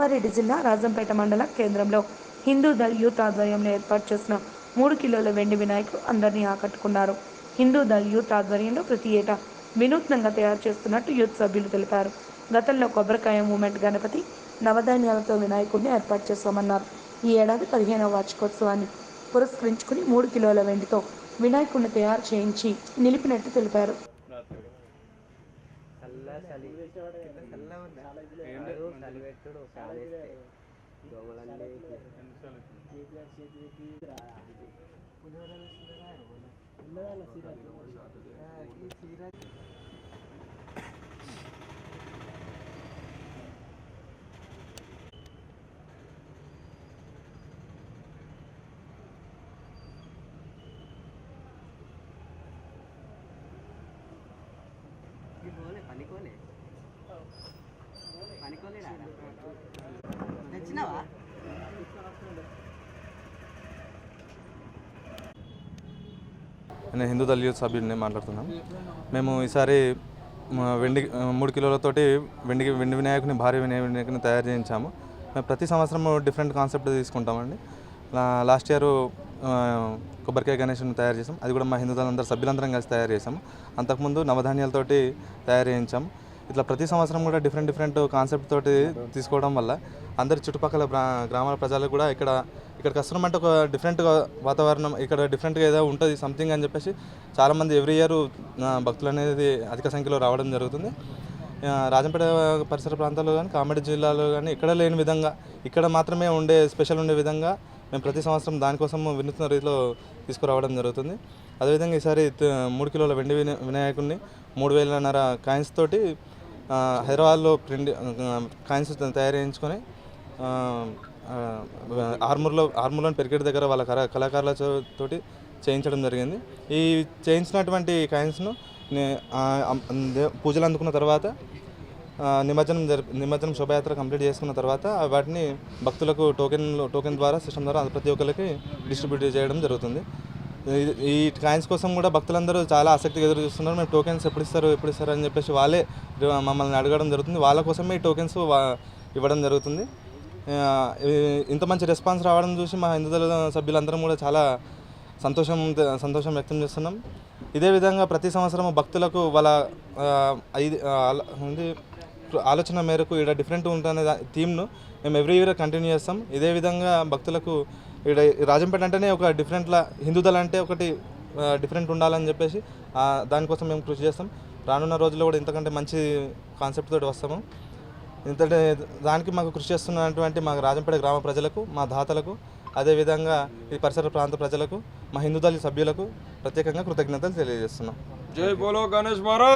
కామారెడ్డి జిల్లా రాజంపేట మండల కేంద్రంలో హిందూ దళ్ యూత్ ఆధ్వర్యంలో ఏర్పాటు చేసిన మూడు కిలోల వెండి వినాయకులు అందరినీ ఆకట్టుకున్నారు. హిందూ దళ్ యూత్ ఆధ్వర్యంలో ప్రతి ఏటా వినూత్నంగా తయారు చేస్తున్నట్టు యూత్ సభ్యులు తెలిపారు. గతంలో కొబ్బరికాయ మూమెంట్ గణపతి నవధాన్యాలతో వినాయకుడిని ఏర్పాటు చేశామన్నారు. ఈ ఏడాది పదిహేనవ వార్షికోత్సవాన్ని పురస్కరించుకుని మూడు కిలోల వెండితో వినాయకుడిని తయారు చేయించి నిలిపినట్టు తెలిపారు. చలి చలి చలి పెట్టుడు చాలేస్తే దోమలన్నీ పోలే పనికోలే. పనికోలే తెచ్చినావా? నేను హిందూ దళ యూత్ సభ్యుడిని మాట్లాడుతున్నాం. మేము ఈసారి వెండి మూడు కిలోలతోటి వెండి వెండి వినాయకుని భారీ వినాయ- వినాయకుని తయారు చేయించాము. మేము ప్రతి సంవత్సరం డిఫరెంట్ కాన్సెప్ట్ తీసుకుంటామండి. లాస్ట్ ఇయర్ కొబ్బరికాయ గణేష్ను తయారు చేసాం. అది కూడా మా హిందూ దళం సభ్యులందరం కలిసి తయారు చేసాం. అంతకుముందు నవధాన్యాలతోటి తయారు చేయించాం. ఇట్లా ప్రతి సంవత్సరం కూడా డిఫరెంట్ డిఫరెంట్ కాన్సెప్ట్ తోటి తీసుకోవడం వల్ల అందరి చుట్టుపక్కల గ్రామాల ప్రజలకు కూడా ఇక్కడ ఇక్కడికి వస్తున్నామంటే ఒక డిఫరెంట్ వాతావరణం ఇక్కడ డిఫరెంట్గా ఏదో ఉంటుంది సంథింగ్ అని చెప్పేసి చాలామంది ఎవ్రీ ఇయర్ భక్తులు అనేది అధిక సంఖ్యలో రావడం జరుగుతుంది. రాజంపేట పరిసర ప్రాంతాల్లో కానీ కామెడీ జిల్లాలో కానీ ఇక్కడ లేని విధంగా ఇక్కడ మాత్రమే ఉండే స్పెషల్ ఉండే విధంగా మేము ప్రతి సంవత్సరం దానికోసం వినూత్న రీతిలో తీసుకురావడం జరుగుతుంది. అదేవిధంగా ఈసారి మూడు కిలోల వెండి వినా వినాయకుడిని మూడు వేలన్నర కాయిన్స్ తోటి హైదరాబాద్లో ప్రింట్ కాయిన్స్ తయారు చేయించుకొని ఆర్మూర్లో ఆర్మూర్లోని పెరిగేట్ దగ్గర వాళ్ళ కళా కళాకారుల తోటి చేయించడం జరిగింది. ఈ చేయించినటువంటి కాయిన్స్ను పూజలు అందుకున్న తర్వాత నిమజ్జనం జరిపి నిమజ్జనం శోభయాత్ర కంప్లీట్ చేసుకున్న తర్వాత వాటిని భక్తులకు టోకెన్ టోకెన్ ద్వారా సిస్టమ్ ద్వారా ప్రతి ఒక్కరికి డిస్ట్రిబ్యూట్ చేయడం జరుగుతుంది. ఈ- కాయిన్స్ కోసం కూడా భక్తులందరూ చాలా ఆసక్తిగా ఎదురు చూస్తున్నారు. మేము టోకెన్స్ ఎప్పుడు ఇస్తారు ఎప్పుడు ఇస్తారు అని చెప్పేసి వాళ్ళే మమ్మల్ని అడగడం జరుగుతుంది. వాళ్ళ కోసమే ఈ టోకెన్స్ ఇవ్వడం జరుగుతుంది. ఇంత మంచి రెస్పాన్స్ రావడం చూసి మా హిందూ దళ సభ్యులందరం కూడా చాలా సంతోషం సంతోషం వ్యక్తం చేస్తున్నాం. ఇదే విధంగా ప్రతి సంవత్సరం భక్తులకు వాళ్ళ ఐదు ఉంది ఆలోచన మేరకు ఇక్కడ డిఫరెంట్ ఉంటుందనే థీమ్ను మేము ఎవ్రీ ఇయర్ కంటిన్యూ చేస్తాం. ఇదే విధంగా భక్తులకు ఇక్కడ రాజంపేట అంటేనే ఒక డిఫరెంట్లా హిందూదళ అంటే ఒకటి డిఫరెంట్ ఉండాలని చెప్పేసి దానికోసం మేము కృషి చేస్తాం. రానున్న రోజుల్లో కూడా ఇంతకంటే మంచి కాన్సెప్ట్ తోటి వస్తాము. ఇంతటి దానికి మాకు కృషి చేస్తున్నటువంటి మా రాజంపేట గ్రామ ప్రజలకు మా దాతలకు అదేవిధంగా ఈ పరిసర ప్రాంత ప్రజలకు మా హిందూ దళ సభ్యులకు ప్రత్యేకంగా కృతజ్ఞతలు తెలియజేస్తున్నాం. జై బోలో గణేష్ మహారాజ్!